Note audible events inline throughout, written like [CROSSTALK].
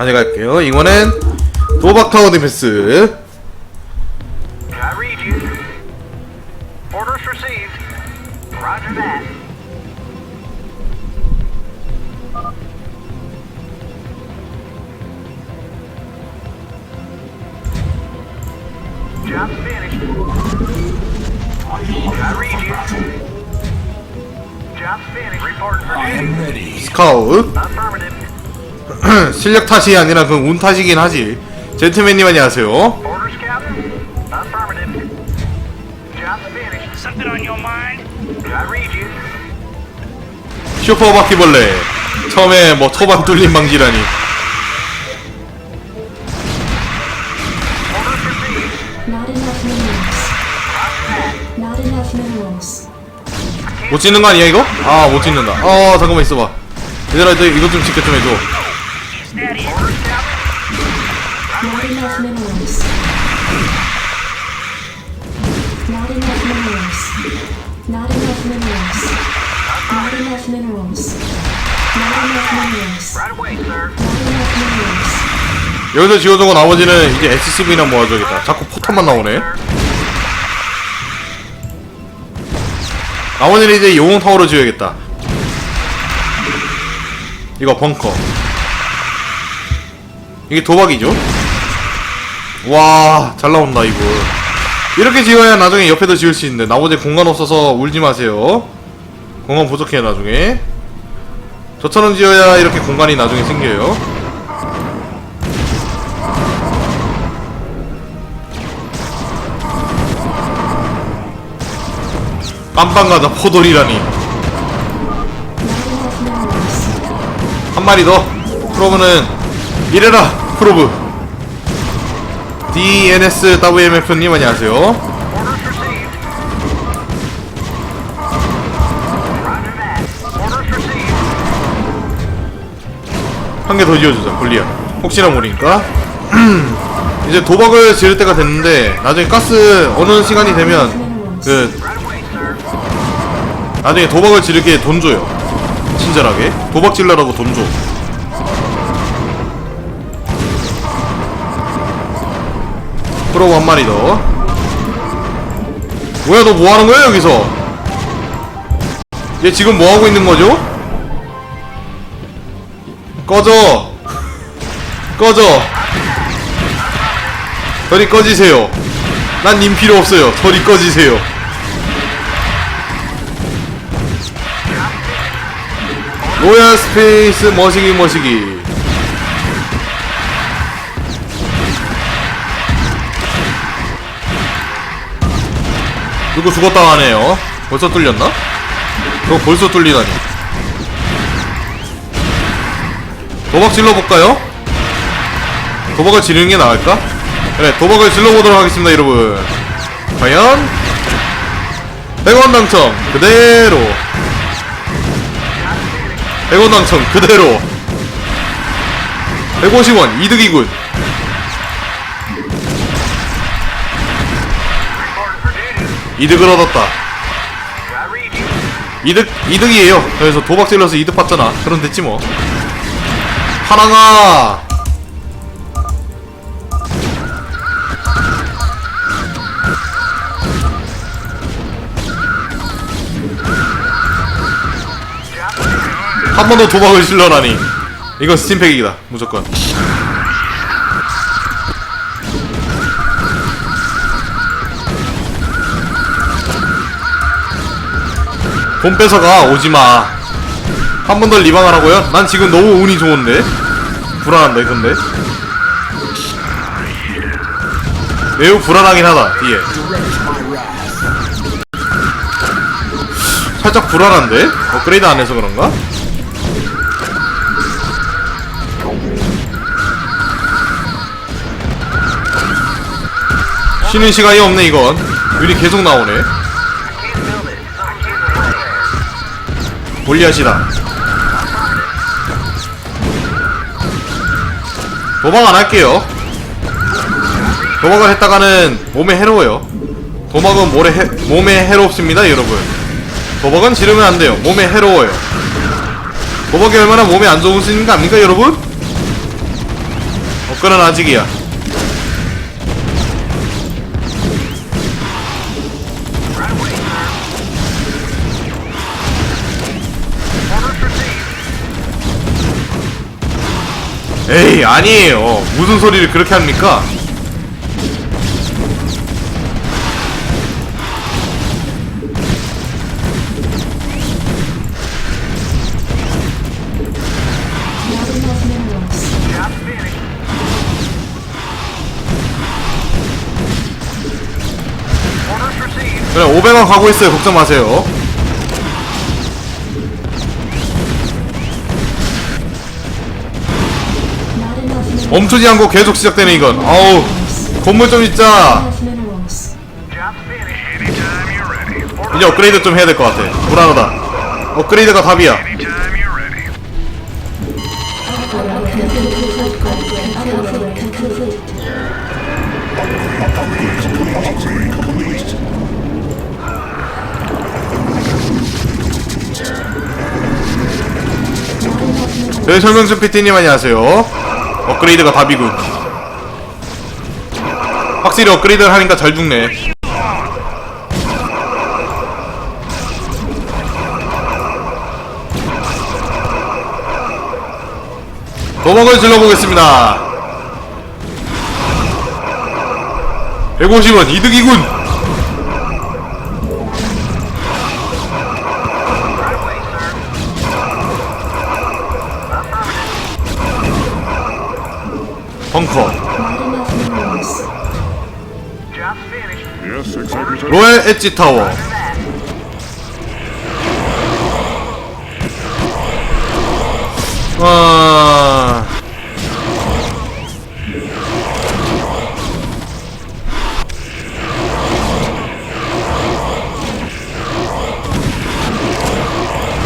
가져갈게요. 이거는 도박 타워 디펜스. 스카웃. 실력 탓이 아니라 그운 탓이긴 하지. 젠틀맨님 안녕하세요. Orders, Captain. Affirmative. Job's finished. Something on your mind? I read you. 슈퍼 바퀴벌레. 처음에 뭐 초반 뚫림 방지라니. Orders received. Not enough minerals. Not enough minerals. 못 찍는 거 아니야 이거? 아 못 찍는다. 어 잠깐만 있어봐. 얘들아 이거 좀 지켜 좀 해줘. 여기서 지워주고 나머지는 이제 SCV나 모아줘야겠다. 자꾸 포탄만 나오네. 나머지는 이제 영웅 타워로 지어야겠다. 이거 벙커. 이게 도박이죠? 와, 잘 나온다, 이거. 이렇게 지어야 나중에 옆에도 지을 수 있는데, 나머지 공간 없어서 울지 마세요. 공간 부족해요, 나중에. 저처럼 지어야 이렇게 공간이 나중에 생겨요. 깜빵 가자 포돌이라니. 한 마리 더 프로브는 이래라 프로브 DNSWMF님 안녕하세요. 한 개 더 지어주자 골리앗 혹시나 모르니까 [CLEARS THROAT] 이제 도박을 지을 때가 됐는데 나중에 가스 어느 시간이 되면 그. 나중에 도박을 지르게 돈 줘요 친절하게 도박 질러라고 돈 줘. 프로브 한 마리 더. 뭐야 너 뭐 하는 거야 여기서? 얘 지금 뭐 하고 있는 거죠? 꺼져. 꺼져. 저리 꺼지세요. 난 님 필요 없어요. 저리 꺼지세요. 로얄 스페이스 머시기 머시기 누구 죽었다 하네요. 벌써 뚫렸나? 저거 벌써 뚫리다니. 도박 질러볼까요? 도박을 지르는 게 나을까? 그래 도박을 질러보도록 하겠습니다 여러분. 과연? 100원 당첨 그대로. 100원 당첨 그대로. 150원 이득이군 이득을 얻었다. 이득 이득이에요. 그래서 도박 질러서 이득 봤잖아. 그럼 됐지 뭐. 파랑아! 한 번 더 도박을 질러라니. 이건 스팀팩이다 무조건 돈 뺏어가 오지마 한 번 더 리방하라고요? 난 지금 너무 운이 좋은데 불안한데 근데 매우 불안하긴 하다 뒤에 살짝 불안한데? 업그레이드 안 해서 그런가? 쉬는 시간이 없네 이건 유리 계속 나오네 골리앗이다. 도박 안 할게요. 도박을 했다가는 몸에 해로워요. 도박은 몸에, 해, 몸에 해롭습니다 여러분. 도박은 지르면 안 돼요. 몸에 해로워요. 도박이 얼마나 몸에 안 좋은 것인가 압니까 여러분? 업글은 아직이야 에이 아니에요 무슨 소리를 그렇게 합니까. 그래 500원 가고 있어요 걱정 마세요 멈추지 않고 계속 시작되네 이건 아우 건물 좀 있자. 이제 업그레이드 좀 해야 될 것 같아 불안하다 업그레이드가 답이야. 저희 설명준 PT님 안녕하세요 업그레이드가 답이군. 확실히 업그레이드를 하니까 잘 죽네. 도박을 질러보겠습니다. 150원 이득이군 로얄 엣지 타워. 아...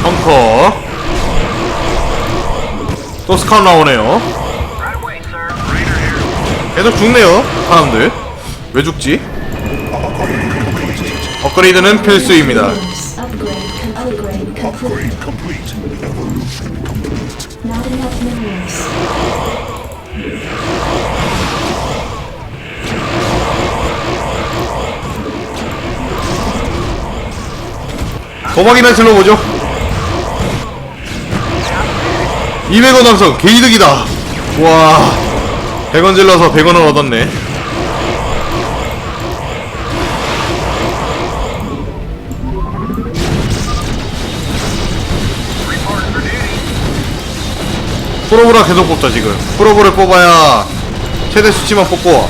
벙커 또 스카웃 나오네요. 계속 죽네요 사람들 왜 죽지? 업그레이드는 필수입니다. 도박이나 질러보죠 200원 함성 개이득이다 와 100원 질러서 100원을 얻었네 프로브라 계속 뽑자 지금. 프로브를 뽑아야 최대 수치만 뽑고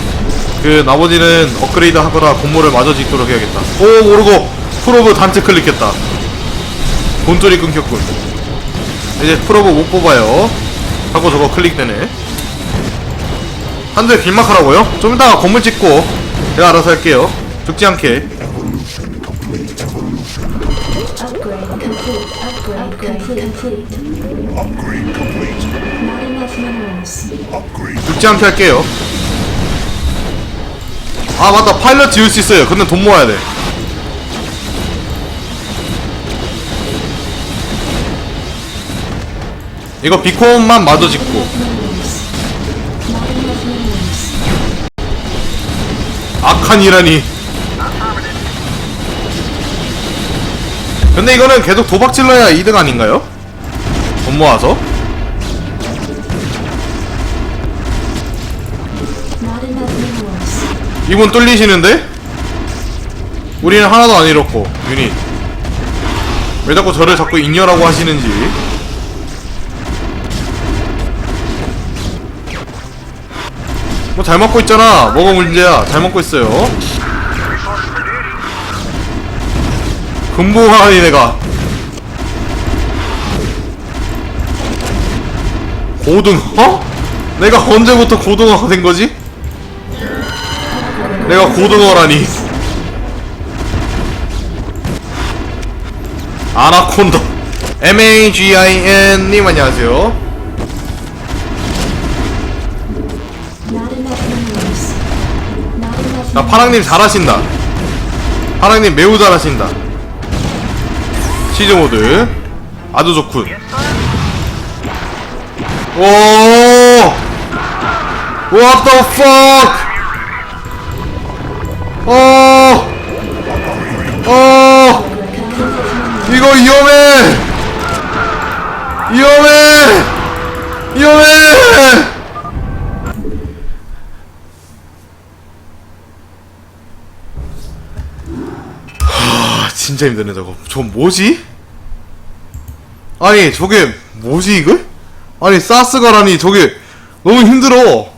그 나머지는 업그레이드 하거나 건물을 마저 짓도록 해야겠다. 오 모르고 프로브 단체 클릭했다. 돈줄이 끊겼군. 이제 프로브 못 뽑아요. 하고 저거 클릭되네 한대 길막하라고요? 좀 이따가 건물 짓고. 제가 알아서 할게요. 죽지 않게 죽지 않게 할게요 아 맞다 파일럿 지을 수 있어요 근데 돈 모아야 돼 이거 비콘만 마저 짓고 Minerals. Not enough minerals. 악한 이라니 Affirmative. 근데 이거는 계속 도박 질러야 이득 아닌가요? 돈 모아서 이분 뚫리시는데? 우리는 하나도 안 잃었고 유닛 왜 자꾸 저를 자꾸 인여라고 하시는지 뭐 잘 먹고 있잖아 뭐가 문제야 잘 먹고 있어요. 금붕하니 내가 고등어? 내가 언제부터 고등어가 된 거지? 내가 고등어라니 아나콘다 M-A-G-I-N님 안녕하세요 자 파랑님 잘하신다 파랑님 매우 잘하신다 시즈모드 아주 좋군. 오 What the fuck? 어, 어, 이거 위험해! 위험해! 위험해! 하, 진짜 힘드네, 저거. 저 뭐지? 아니, 저게, 뭐지, 이거? 아니, 사스가라니, 저게, 너무 힘들어.